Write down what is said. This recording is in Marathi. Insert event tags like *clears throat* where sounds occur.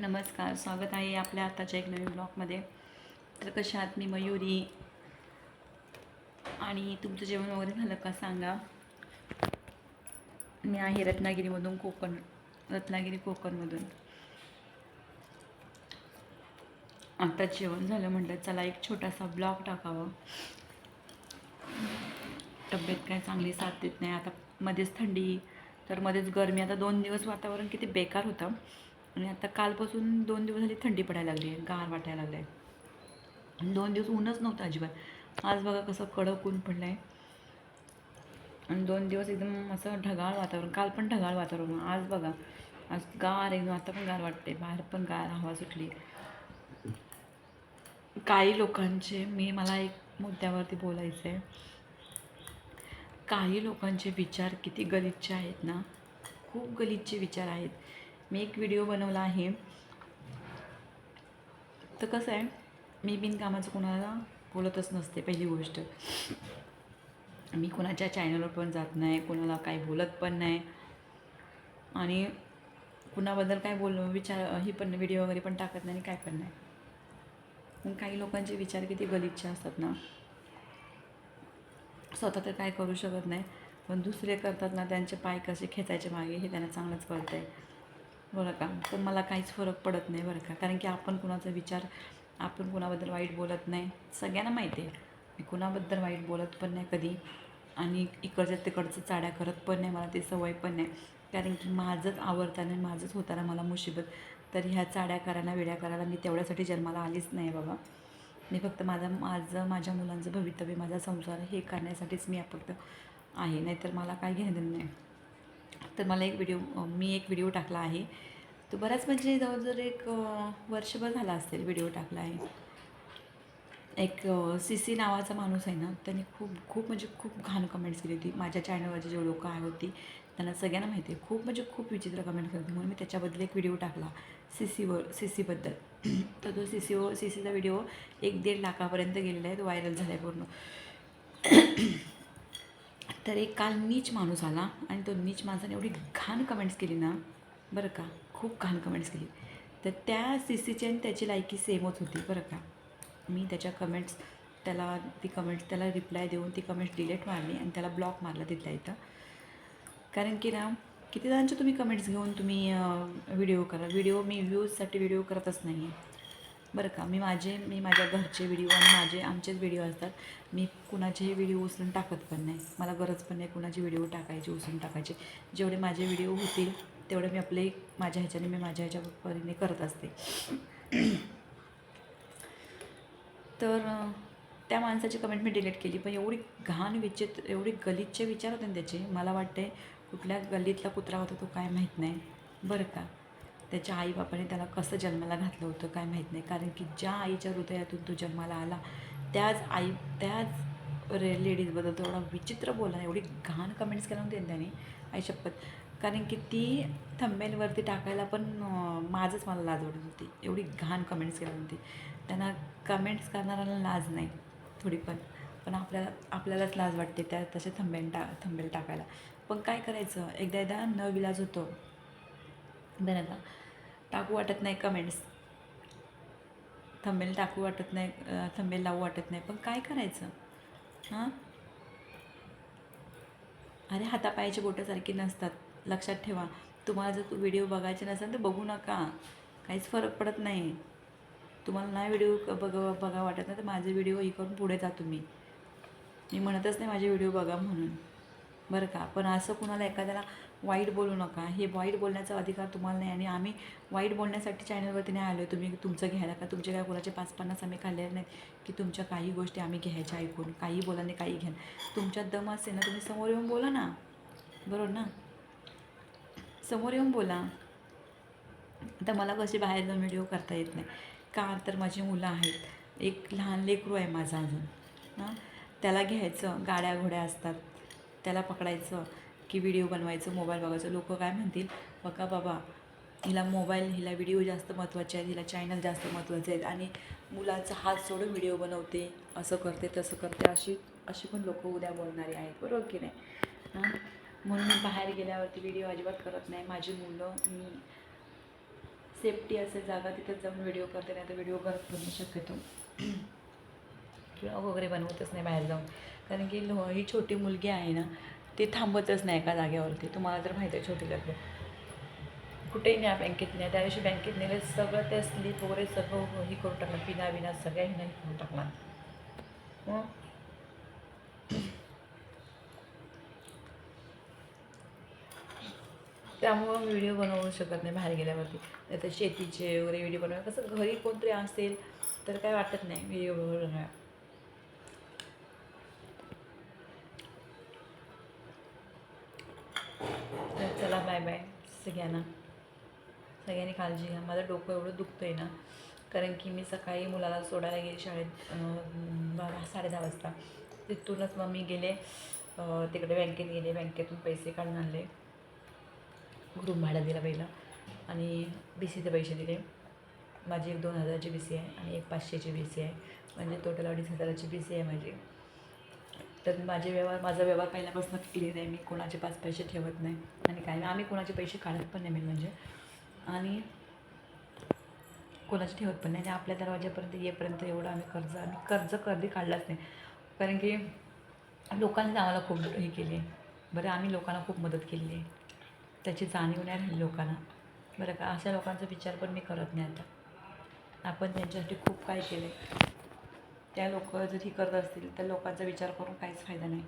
नमस्कार स्वागत आहे आपल्या आताच्या एक नवीन ब्लॉगमध्ये. तर कशा आहात? मी मयुरी. आणि तुमचं जेवण वगैरे झालं का सांगा. मी आहे रत्नागिरीमधून कोकण रत्नागिरी कोकणमधून. आता जेवण झालं म्हटलं चला एक छोटासा ब्लॉग टाकावं. तब्येत काय चांगली? साथ देत नाही. आता मध्येच थंडी तर मध्येच गरमी. आता दोन दिवस वातावरण किती बेकार होतं. आणि आता कालपासून दोन दिवस झाली थंडी पडायला लागली आहे गार वाटायला लागलं आहे दोन दिवस ऊनच नव्हतं अजिबात. आज बघा कसं कडक ऊन पडलं आहे आणि दोन दिवस एकदम असं ढगाळ वातावरण काल पण ढगाळ वातावरण आज बघा आज गार एकदम आता पण गार वाटते बाहेर पण गार हवा सुटली. काही लोकांचे मी मला एक मुद्द्यावरती बोलायचं आहे काही लोकांचे विचार किती गलिच्छ आहेत ना? खूप गलिच्छ विचार आहेत. मी एक व्हिडिओ बनवला आहे. तर कसं आहे मी बिनकामाचं कोणाला बोलतच नसते पहिली गोष्ट. मी कोणाच्या चॅनलवर पण जात नाही कोणाला काही बोलत पण नाही. आणि कुणाबद्दल काय बोल विचार ही पण व्हिडिओ वगैरे पण टाकत नाही आणि काय पण नाही. पण काही लोकांचे विचार किती गलिच्छ असतात ना. स्वतः तर काय करू शकत नाही पण दुसरे करतात ना त्यांचे पाय कसे खेचायचे मागे हे त्यांना चांगलंच कळतं आहे बरं का? पण मला काहीच फरक पडत नाही बरं का? कारण की आपण कुणाचा विचार आपण कुणाबद्दल वाईट बोलत नाही. सगळ्यांना माहिती आहे. मी कुणाबद्दल वाईट बोलत पण नाही कधी. आणि इकडच्या तिकडचं चाड्या करत पण नाही. मला ती सवय पण नाही. कारण की माझंच आवडताना माझंच होताना मला मुसीबत तर ह्या चाड्या करायला वेड्या करायला मी तेवढ्यासाठी जन्माला आलीच नाही बाबा. मी फक्त माझं माझं माझ्या मुलांचं भवितव्य माझा संसार हे करण्यासाठीच मी फक्त आहे. नाहीतर मला काय घेणं नाही. तर मला एक व्हिडिओ मी एक व्हिडिओ टाकला आहे. तो बराच म्हणजे जवळजवळ एक वर्षभर झाला असेल व्हिडिओ टाकला आहे. एक सी सी नावाचा माणूस आहे ना त्यांनी खूप खूप म्हणजे खूप घाण कमेंट्स केली होती. माझ्या चॅनलवरची जे लोकं आहे होती त्यांना सगळ्यांना माहिती आहे. खूप म्हणजे खूप विचित्र कमेंट करते म्हणून मी त्याच्याबद्दल एक व्हिडिओ टाकला सी सीवर सी सीबद्दल तर तो सी सीवर सी सीचा व्हिडिओ एक दीड लाखापर्यंत गेलेला आहे. तो व्हायरल झाला आहे पूर्ण. *clears throat* तर एक काल नीच माणूस आला आणि तो नीच माणसाने एवढी घाण कमेंट्स केली ना. बरं का? खूप घाण कमेंट्स केली. तर त्या सी सीची आणि त्याची लायकी सेमच होती बरं का? मी त्याच्या कमेंट्स त्याला ती कमेंट्स त्याला रिप्लाय देऊन ती कमेंट्स डिलीट मारली आणि त्याला ब्लॉक मारला तिथल्या इथं. कारण की ना किती जणांचे तुम्ही कमेंट्स घेऊन तुम्ही व्हिडिओ करा. व्हिडिओ मी व्ह्यूजसाठी व्हिडिओ करतच नाही आहे बरं का मी माझे मी माझ्या घरचे व्हिडिओ आणि माझे आमचेच व्हिडिओ असतात. मी कुणाचेही व्हिडिओ उचलून टाकत पण नाही. मला गरज पण नाही कुणाचे व्हिडिओ टाकायचे उचलून टाकायचे. जेवढे माझे व्हिडिओ होतील तेवढे मी आपले माझ्या ह्याच्याने मी माझ्या ह्याच्या परीने करत असते. तर त्या माणसाची कमेंट मी डिलीट केली. पण एवढी घाण विचित्र एवढी गलितचे विचार होते ना त्याचे. मला वाटते कुठल्या गल्लीतला कुत्रा होता तो काय माहीत नाही. बरं का. त्याच्या आईबापाने त्याला कसं जन्माला घातलं होतं काय माहीत नाही. कारण की ज्या आईच्या हृदयातून तो जन्माला आला त्याच आई त्याच रे लेडीजबद्दल तो एवढा विचित्र बोला एवढी घाण कमेंट्स केल्या होत्या त्यांनी आई शपथ. कारण की ती थंबेलवरती टाकायला पण माझंच मला लाज वाटत होती. एवढी घाण कमेंट्स केल्या होती त्यांना कमेंट्स करणाऱ्याला लाज नाही थोडी पण पण आपल्याला आपल्यालाच लाज वाटते त्या तसे थंबेल टा थंबेल टाकायला. पण काय करायचं? एकदा एकदा न विलाज होतो. बरं का? टाकू वाटत नाही कमेंट्स थंबेल टाकू वाटत नाही थंबेल लावू वाटत नाही. पण काय करायचं? हां? अरे हातापायाची बोटंसारखी नसतात. लक्षात ठेवा. तुम्हाला जर व्हिडिओ बघायचे नसेल तर बघू नका. काहीच फरक पडत नाही. तुम्हाला नाही व्हिडिओ बघ बघा वाटत नाही तर माझे व्हिडिओ हे करून पुढे जा तुम्ही. मी म्हणतच नाही माझे व्हिडिओ बघा म्हणून. बरं का? पण असं कुणाला एखाद्याला वाईट बोलू नका. हे वाईट बोलण्याचा अधिकार तुम्हाला नाही आणि आम्ही वाईट बोलण्यासाठी चॅनलवरती नाही आलो आहे तुम्ही तुमचं घ्यायला का? तुमचे काय कोणाचे पाच पन्नास आम्ही खाल्लेले नाहीत की तुमच्या काही गोष्टी आम्ही घ्यायच्या ऐकून. काही बोलाने काही घ्या. तुमच्यात दम असेल ना तुम्ही समोर येऊन बोला ना. बरोबर ना? समोर येऊन बोला. आता मला कशी बाहेर जाऊन व्हिडिओ करता येत नाही. का? तर माझी मुलं आहेत. एक लहान लेकरू आहे माझा अजून. हां? त्याला घ्यायचं. गाड्या घोड्या असतात. त्याला पकडायचं की व्हिडिओ बनवायचं मोबाईल बघायचं. लोक काय म्हणतील? बघा बाबा हिला मोबाईल हिला व्हिडिओ जास्त महत्त्वाचे आहेत हिला चॅनल जास्त महत्त्वाचे आहेत आणि मुलाचा हात सोडून व्हिडिओ बनवते असं करते तसं करते अशी अशी पण लोक उद्या बोलणारे आहेत. बरोबर की नाही? हां? म्हणून बाहेर गेल्यावरती व्हिडिओ अजिबात करत नाही. माझी मुलं मी सेफ्टी असेल जागा तिथेच जाऊन व्हिडिओ करते नाही तर व्हिडिओ करत नाही शक्यतो. *clears throat* ब्लॉग वगैरे बनवतच नाही बाहेर जाऊन. कारण की लो ही छोटी मुलगी आहे ना ती थांबतच नाही एका जागेवरती. तुम्हाला तर माहिती आहे छोटी लग्न कुठेही न्या बँकेत न्या. त्या दिवशी बँकेत नेले सगळं ते स्लीप वगैरे सगळं हो- ही करून टाकलं पिना बिना सगळ्या हिना हे करून टाकला त्यामुळं मी व्हिडिओ बनवू शकत नाही बाहेर गेल्यावरती. नाही तर शेतीचे वगैरे व्हिडिओ बनवाय कसं घरी कोणतरी असेल तर काय वाटत नाही व्हिडिओ बनवाय बाय बाय सगळ्यांना. सगळ्यांनी काळजी घ्या. माझं डोकं एवढं दुखतं आहे ना. कारण की मी सकाळी मुलाला सोडायला गेले शाळेत बारा साडे दहा वाजता. तिथूनच मग मी गेले. तिकडे बँकेत गेले. बँकेतून पैसे काढून आणले. रूम भाडं दिला पहिला. आणि बी सीचे पैसे दिले. माझी एक दोन हजाराची बी सी आहे आणि एक पाचशेची बी सी आहे. म्हणजे टोटल अडीच हजाराची बी सी आहे माझी. तर माझे व्यवहार माझा व्यवहार पहिल्यापासून क्लिअर आहे. मी कोणाचे पाच पैसे ठेवत नाही आणि काय नाही. आम्ही कोणाचे पैसे काढत पण नाही मेन म्हणजे. आणि कोणाचे ठेवत पण नाही. आणि आपल्या दरवाजापर्यंत येईपर्यंत एवढं आम्ही कर्ज आम्ही कर्ज कधी काढलाच नाही. कारण की लोकांनीच आम्हाला खूप हे केली. आहे बरं आम्ही लोकांना खूप मदत केली आहे. त्याची जाणीव नाही राहिली लोकांना. बरं का अशा लोकांचा विचार पण मी करत नाही आता. आपण त्यांच्यासाठी खूप काय केलं आहे त्या लोक जर ही करत असतील तर लोकांचा विचार करून काहीच फायदा नाही.